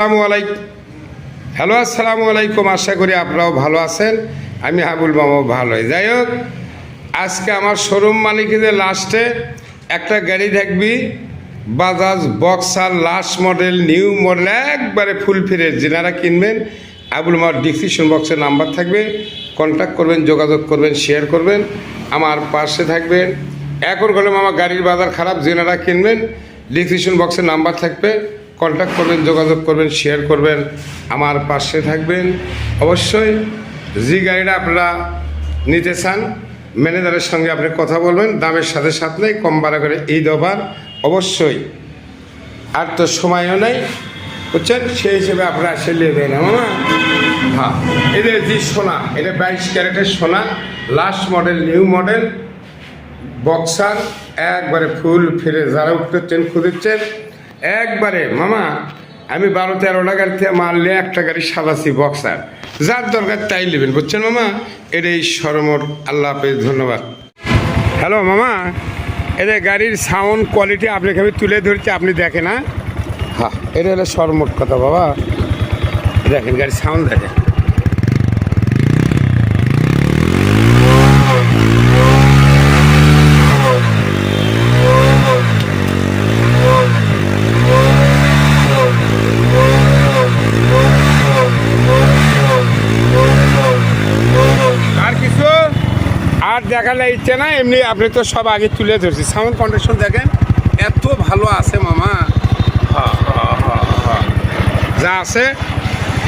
আসসালামু আলাইকুম। হ্যালো, আসসালামু আলাইকুম। আশা করি আপনারাও ভালো আছেন। আমি হাবুল মামাও ভালোই। যাই হোক, আজকে আমার শোরুম মালিকদের লাস্টে একটা গাড়ি দেখবি। Bajaj boxer last model, new model, একবারে ফুল ফিরের যেনারা কিনবেন আবুল মামার ডিসক্রিপশন বক্সের নাম্বার থাকবে। কন্ট্যাক্ট করবেন, যোগাযোগ করবেন, শেয়ার করবেন। আমার পাশে থাকবেন। এখন হলে মামা গাড়ির বাজার খারাপ, যেনারা কিনবেন, ডিসক্রিপশন বক্সের নাম্বার থাকবে। কন্ট্যাক্ট করবেন যোগাযোগ করবেন শেয়ার করবেন আমার পাশে থাকবেন। অবশ্যই যে গাড়িটা আপনারা নিতে চান ম্যানেজারের সঙ্গে আপনি কথা বলবেন দামের সাথে সাথে কম বাড়া করে এই দবার অবশ্যই। আর তো সময়ও নেই বুঝছেন? সেই হিসেবে আপনারা এসে নিয়ে দেয় না মামা হ্যাঁ। এটা যে সোনা এটা বাইশ ক্যারেটের সোনা last model new model boxer একবারে ফুল ফিরে যারা উঠতেছেন খুঁজেছেন একবারে, মামা, আমি বারো তেরোটা গাড়ি থেকে মারলে একটা গাড়ি সাদাসি বক্সার। যার দরকার তাই নেবেন, বুঝছেন মামা? এটাই সরমর, আল্লাহ হাফেজ, ধন্যবাদ। হ্যালো মামা এটা গাড়ির সাউন্ড কোয়ালিটি আপনাকে আমি তুলে ধরছি, আপনি দেখেন না হ্যাঁ এটা হলো সরমোট কথা, বাবা। দেখেন গাড়ির সাউন্ড দেখেন আর কিছু আর দেখালে ইচ্ছে না এমনি আপনি তো সব আগে তুলে ধরছি। সাউন্ড কন্ডিশন দেখেন, এত ভালো আছে মামা। যা আছে,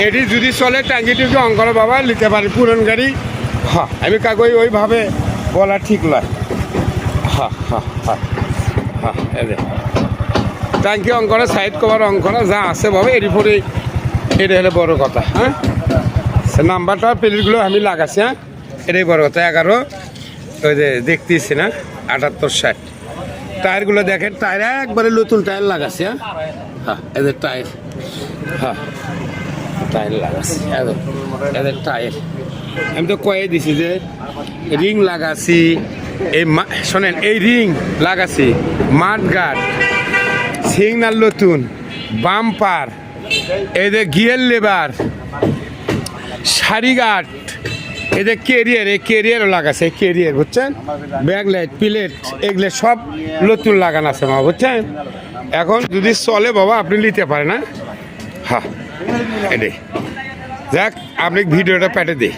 এটি যদি চলে, ট্যাঙ্কি টুকি অঙ্কর বাবা, নিতে পারি পুরন গাড়ি। হ্যাঁ আমি কাগজ ওইভাবে বলা ঠিক নয় হা হা হা হা এদের ট্যাঙ্কি অঙ্করা সাইড কভার অঙ্করা যা আছে বাবা এর পরে এটা হলে বড় কথা হ্যাঁ? সে নাম্বারটা প্লেটগুলো আমি লাগাছি হ্যাঁ? এটাই বড় কথা, এগারো। ওই যে দেখতেছি না, আটাত্তর ষাট। টায়ারগুলো দেখেন, টায়ার একবারে নতুন টায়ার লাগাচ্ছি হ্যাঁ? হ্যাঁ এদের টায়ার হ্যাঁ টায়ার লাগাচ্ছি এদের এদের টায়ার। আমি তো কয়ে দিছি যে, রিং লাগাছি এই শোনেন, এই রিং লাগাছি মাঠ গার্ড সিগনাল নতুন, বাম্পার এদের গিয়ার লেবার, সারিঘাট এদের কেরিয়ার এই কেরিয়ারও লাগাছে কেরিয়ার বুঝছেন? ব্যাকলাইট প্লেট, এগুলো সব নতুন লাগানো আছে মা, বুঝছেন? এখন যদি চলে বাবা, আপনি নিতে পারেন না হ্যাঁ এটাই যাক, আপনি ভিডিওটা প্যাটে দিই